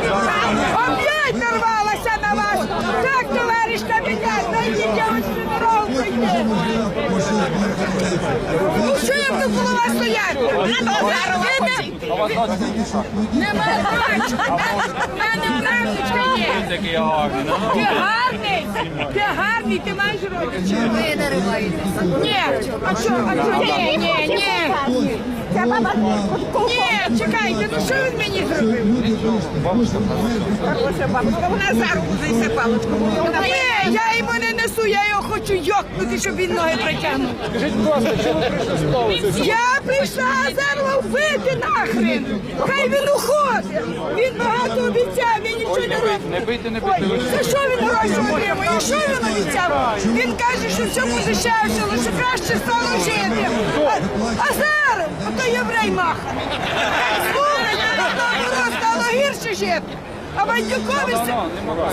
Опять нарвалася на вас! Так, товариш капітан, найдіть ось прийти! Ну що я буду коло вас стояти? Ви не- Немає бачу! У мене є! Ну. Ти гарний! Ти гарний, ти маєш родичів! Ви не риваєтеся. Ні, а що, а що, ні, ні, ні. Ні, чекайте, ну що він мені зробив? Хороша бабушка, вона за руку зайсе паличку. Ні, я йому не несу, я його хочу йокнути, щоб він ноги притягнув. Скажіть, будь ласка, чому ви прийшли з? Я прийшла землю вбити нахрен. Хай він уходить. Він багато Ой, не не бийте, не бийте, Ой, За що він гроші отримує? Що він обіцяв? Він каже, що все подешевшало, що краще стало жити. А, Азаров, ото єврей маха. Слухайте, наоборот, стало гірше жити. А Бандюкові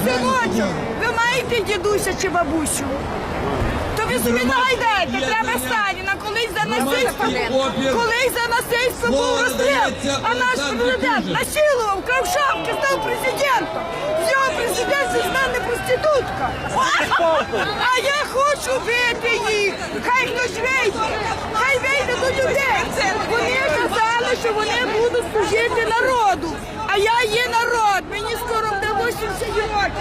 синочок, ви маєте дідуся чи бабусю? То ви собі нагайдете, треба Сталіна, колись за насильство, колись за насильство був розстріл, а наш президент насилував, крав шапки, став президентом. З його президентом мене проститутка. А я хочу бити їх. Хай хтось вийде, хай вийде до людей. Вони казали, що вони будуть служити народу. А я є народ, мені скоро буде 80.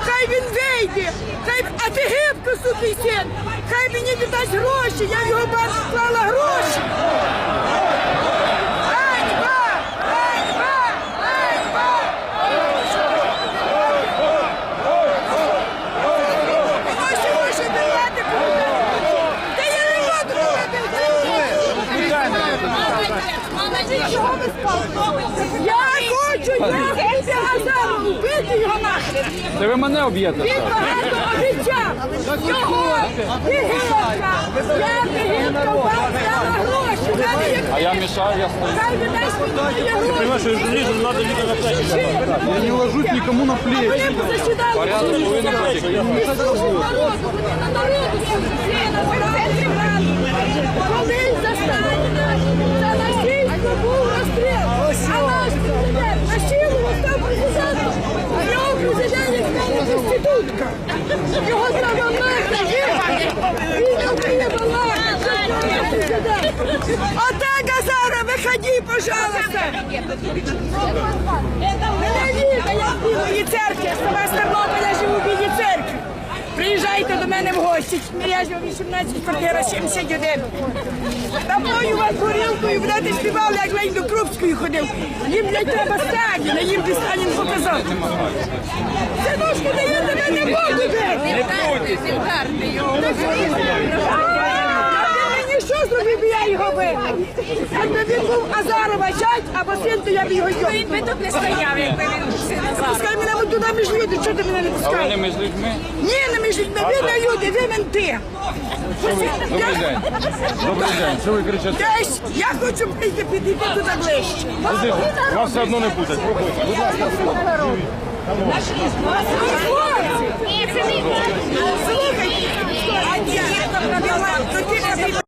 Хай він вийде, хай а ти гибко, сукий син, хай мені віддасть гроші, я в його банк склала гроші. Ганьба! Ганьба! Ганьба! Хочу, я хочу Азару вбити його нахрен. Це ви мене об'єте. Він багато обіцяв. Його Єгипта. Я Єгипта вам дала гроші. Мене А я мішаю, я стою. Хай віддасть мені гроші. Понимаешь, журналистам надо Я не ложусь никому на плечи. Вони позасідали. Порядок бути. І служать народу. Вони на народу служать. На центрі влади. Колись за Сталіна за насильство був розстріл. А наш президент насилував став президентом. А його президент як мене проститутка. Його треба нахрен їхати. Він отримав нахрен. президент. Отак, Азара, виходи, пожалуйста. Мене вірте, я в Білої церкві, я сама з Тернополя живу в Білій церкві. Приїжджайте до мене в гості. Я живу 18 квартира 71. Напою вас горілкою, будете співали, як Лень до Крупської ходив. Їм блядь, треба Сталіна, їм би Сталін показав. Це ножку дає тебе не буду бити. Він гарний його. Що зробив би я його бив? Якби він був Азарова чать, або син, то я б його йоб. Він би тут не стояв, якби він син Пускай мене от туди між люди, чого ти мене не А ви не пускаєш? між людьми? Ні, не між людьми, ви не люди, ви менти. Добрий день. Добрий день. Що ви кричите? Десь, я хочу прийти, підійти туди ближче. Вас все одно не буде. Проходьте. Будь ласка, Слухайте, а хто то